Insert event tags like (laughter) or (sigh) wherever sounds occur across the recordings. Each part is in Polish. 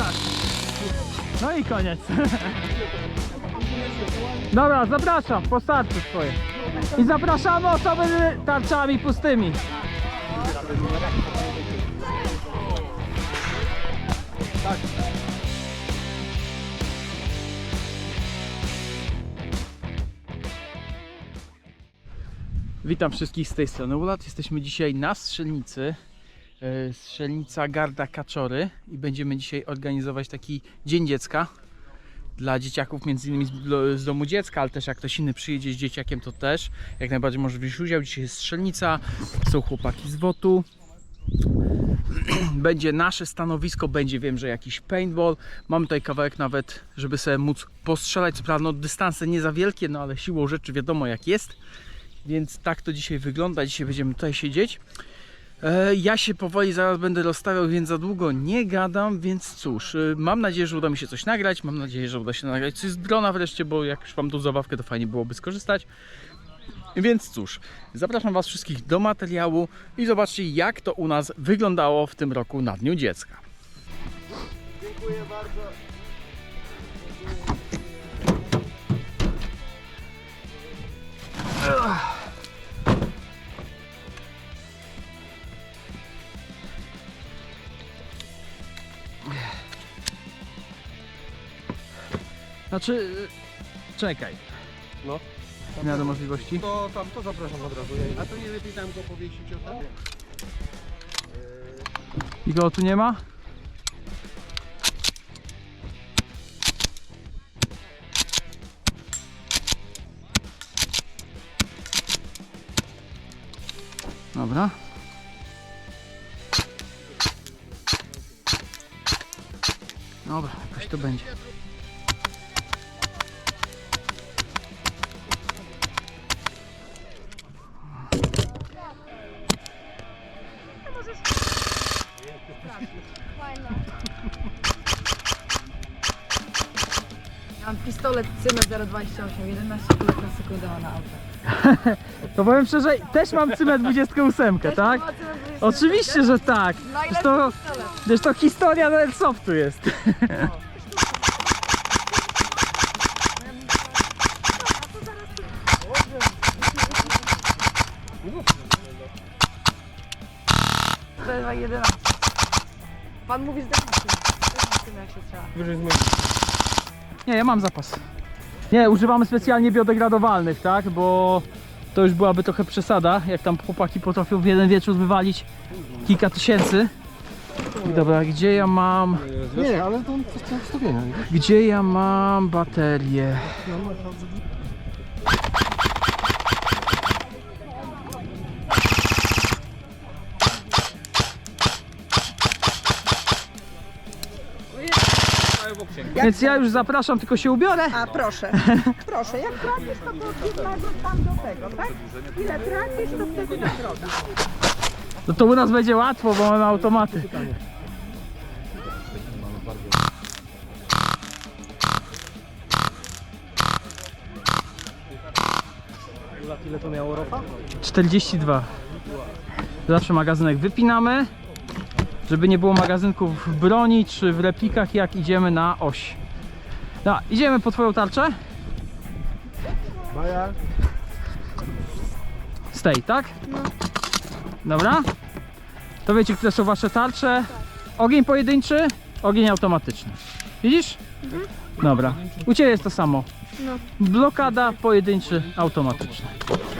pokaż. No i koniec. (laughs) Dobra, zapraszam, po startu swoje. I zapraszamy osoby z tarczami pustymi. Witam wszystkich z tej strony Ulat. Jesteśmy dzisiaj na strzelnicy. E, Strzelnica Garda Kaczory i będziemy dzisiaj organizować taki Dzień Dziecka dla dzieciaków, między innymi z, do- z domu dziecka, ale też jak ktoś inny przyjedzie z dzieciakiem, to też jak najbardziej może wziąć udział. Dzisiaj jest strzelnica, są chłopaki z WOTU. (clears throat) Będzie nasze stanowisko, będzie wiem, że jakiś paintball. Mamy tutaj kawałek nawet, żeby sobie móc postrzelać. Co prawda no, dystanse nie za wielkie, no ale siłą rzeczy wiadomo jak jest. Więc tak to dzisiaj wygląda. Dzisiaj będziemy tutaj siedzieć. E, Ja się powoli zaraz będę rozstawiał, więc za długo nie gadam, więc cóż, e, mam nadzieję, że uda mi się coś nagrać. Mam nadzieję, że uda się nagrać coś z drona wreszcie, bo jak już mam tą zabawkę, to fajnie byłoby skorzystać. Więc cóż, zapraszam Was wszystkich do materiału i zobaczcie, jak to u nas wyglądało w tym roku na Dniu Dziecka. Znaczy, e, czekaj. No. W miarę możliwości. To tam, to zapraszam od razu. A to nie lepiej tam go powiesić o tam? Nikogo tu nie ma? Dobra. Dobra, jakoś to będzie. Pistolet Cymet 028, 11 kulek na sekundę ma na auto. (laughs) To powiem szczerze, też mam cymę 28, tak? Ma Cymet 28. Oczywiście, że tak. Najlepszy to-. Wiesz, to historia do Airsoftu jest. (laughs) 11. Pan mówi, Cymet. Ma Cymet, jak się strzela. Nie, ja mam zapas. Nie, używamy specjalnie biodegradowalnych, tak? Bo to już byłaby trochę przesada, jak tam chłopaki potrafią w jeden wieczór wywalić kilka tysięcy. Dobra, gdzie ja mam, Nie, ale to kwestia ustawienia. gdzie ja mam baterię? Więc ja już zapraszam, tylko się ubiorę. A proszę, proszę, jak trafisz to do jednego tam do tego, tak? Ile trafisz to wtedy nagroda. No to u nas będzie łatwo, bo mamy automaty. Ile to miało ropa? 42. Zawsze magazynek wypinamy, żeby nie było magazynków w broni czy w replikach jak idziemy na oś. Da, idziemy po twoją tarczę? Maja. Z tej, tak? Dobra. To wiecie, które są wasze tarcze? Ogień pojedynczy, ogień automatyczny. Widzisz? Dobra. U Ciebie jest to samo. Blokada, pojedynczy, automatyczny.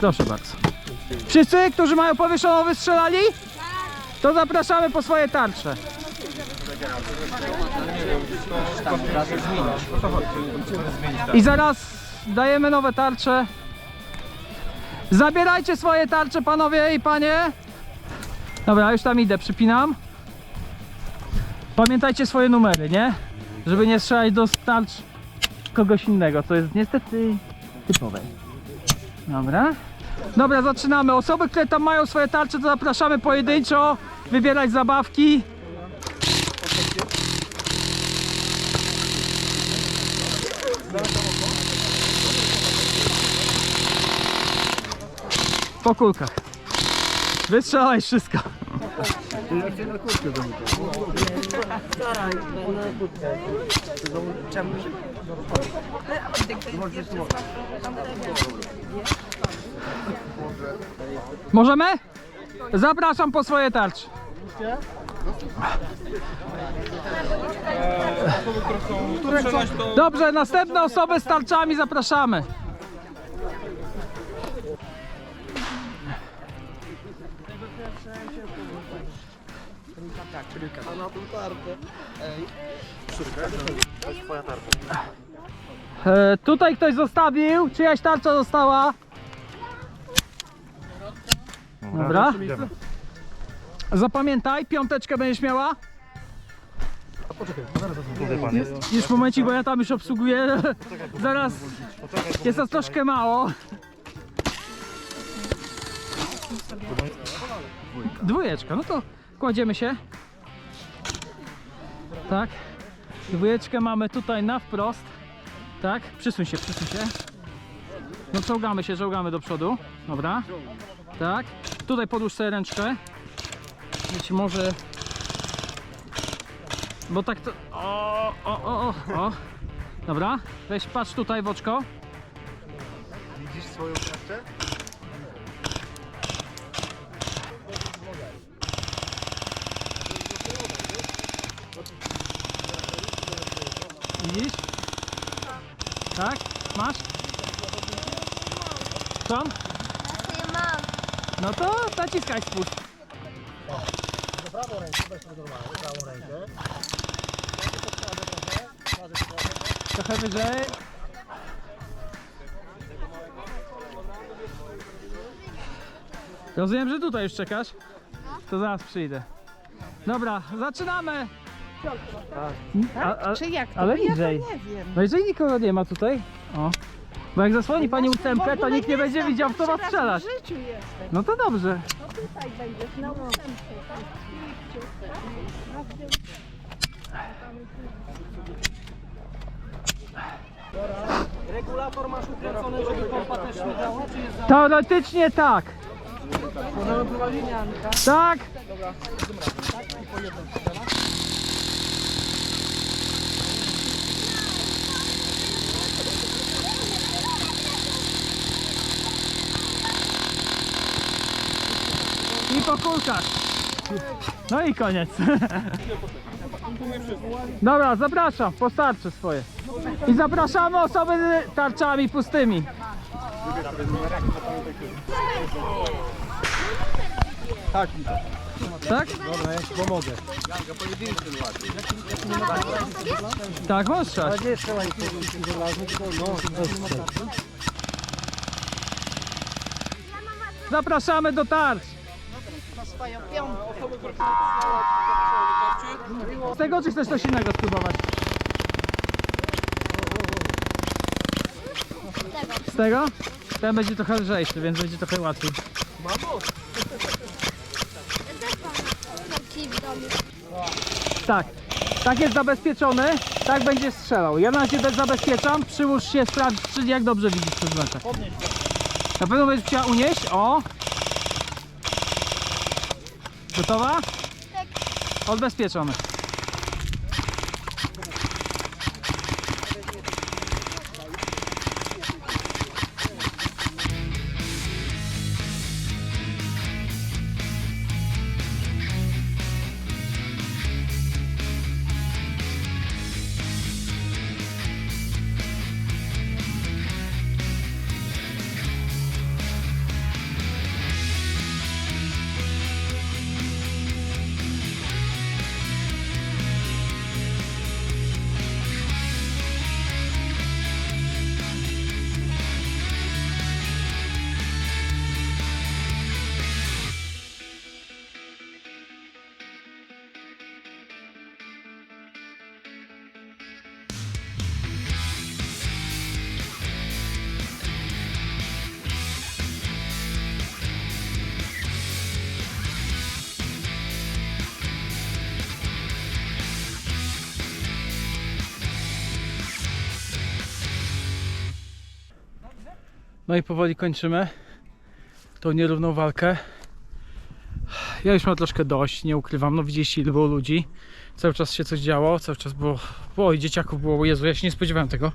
Proszę bardzo. Wszyscy, którzy mają powieszoną wystrzelali? To zapraszamy po swoje tarcze. I zaraz dajemy nowe tarcze. Zabierajcie swoje tarcze, panowie i panie. Dobra, już tam idę, przypinam. Pamiętajcie swoje numery, nie? Żeby nie strzelać do tarcz kogoś innego, co jest niestety typowe. Dobra. Dobra, zaczynamy. Osoby, które tam mają swoje tarcze, to zapraszamy pojedynczo. Wybierać zabawki. Po kulkach. Wystrzelałeś wszystko. Możemy? Zapraszam po swoje tarcze. Dobrze, następne osoby z tarczami zapraszamy. E, tutaj ktoś zostawił. Czyjaś tarcza została? Dobra. Zapamiętaj, piąteczkę będziesz miała. Już momencik, bo ja tam już obsługuję. (laughs) Zaraz jest nas troszkę mało. Dwójeczka, no to kładziemy się. Tak. Dwójeczkę mamy tutaj na wprost. Tak, przysuń się, przysuń się. No czołgamy się, czołgamy do przodu. Dobra. Tak. Tutaj podłóż sobie ręczkę. Być może. Bo tak to. O, o, o, o, o. Dobra. Weź patrz tutaj w oczko. Widzisz swoją tarczę? Widzisz? Tak? Masz? Co? Ja mam. No to naciskaj spust. Prawą rękę, weź sobie normalnie, prawą rękę. Trochę wyżej. Rozumiem, że tutaj już czekasz? To zaraz przyjdę. Dobra, zaczynamy! A, a, Czy jak to? ale ja to niżej. nie wiem. no jeżeli nikogo nie ma tutaj, o. Bo jak zasłoni pani ósemkę, to nikt nie będzie widział, kto ma strzelać. w życiu jestem. No to dobrze. No tutaj będziesz na ósemce. Regulator masz ukręcony, żeby pompa też śmigała, czy jest Teoretycznie tak. Tak. Po kulkach. No i koniec. (laughs) Dobra, zapraszam, postarczy swoje. I zapraszamy osoby z tarczami pustymi. Tak, Tak? dobra, ja ci pomogę. Tak, tylko no, Zapraszamy do tarcz. Z tego czy chcesz coś innego spróbować? Z tego? Ten będzie trochę lżejszy, więc będzie trochę łatwiej. Domu. Tak. Tak jest zabezpieczony, tak będzie strzelał. Ja na razie bez zabezpieczam, przyłóż się, sprawdź, jak dobrze widzisz przez mecze. Na pewno będziesz chciała unieść, o. Gotowa? Tak. Odbezpieczony. No i powoli kończymy tą nierówną walkę. Ja już mam troszkę dość, nie ukrywam. No widzieliście ile było ludzi. Cały czas się coś działo, cały czas było. Oj, dzieciaków było, Jezu, ja się nie spodziewałem tego.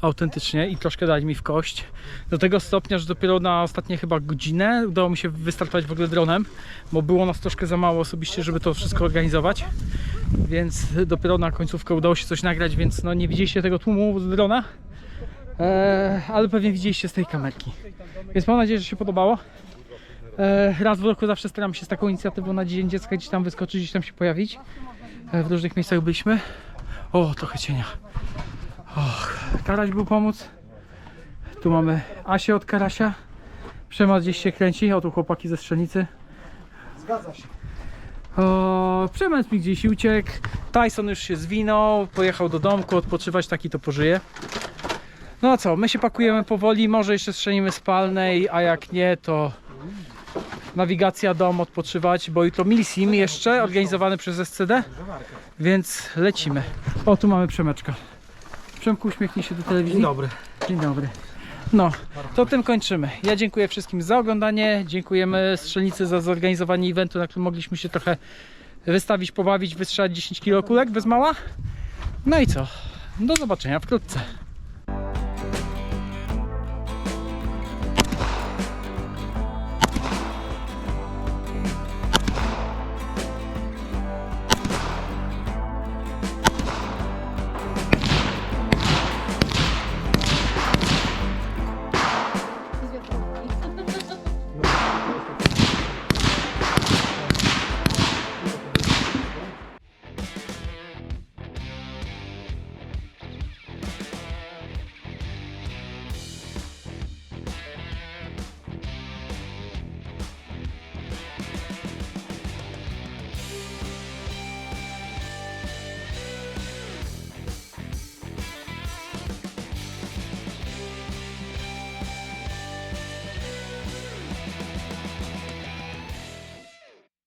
Autentycznie i troszkę dali mi w kość. Do tego stopnia, że dopiero na ostatnie chyba godzinę udało mi się wystartować w ogóle dronem, bo było nas troszkę za mało osobiście, żeby to wszystko organizować. Więc dopiero na końcówkę udało się coś nagrać, więc no nie widzieliście tego tłumu z drona. Eee, ale pewnie widzieliście z tej kamerki. Więc mam nadzieję, że się podobało. E, raz w roku zawsze staram się z taką inicjatywą na Dzień Dziecka gdzieś tam wyskoczyć, gdzieś tam się pojawić. E, w różnych miejscach byliśmy. O, trochę cienia. Och, Karaś był pomóc. Tu mamy Asię od Karasia. Przemat gdzieś się kręci. O, tu chłopaki ze strzelnicy. Zgadza się. O, Przemysł mi gdzieś uciekł. Tyson już się zwinął, pojechał do domku odpoczywać, taki to pożyje. No co, my się pakujemy powoli, może jeszcze strzelimy spalnej, a jak nie, to nawigacja dom, odpoczywać, bo jutro Milsim jeszcze, organizowany przez SCD, więc lecimy. O, tu mamy Przemeczka. Przemku, uśmiechnij się do telewizji. Dzień dobry. Dzień dobry. No, to tym kończymy. Ja dziękuję wszystkim za oglądanie. Dziękujemy Strzelnicy za zorganizowanie eventu, na którym mogliśmy się trochę wystawić, pobawić, wystrzelać 10 kg kulek bez mała. No i co? Do zobaczenia wkrótce.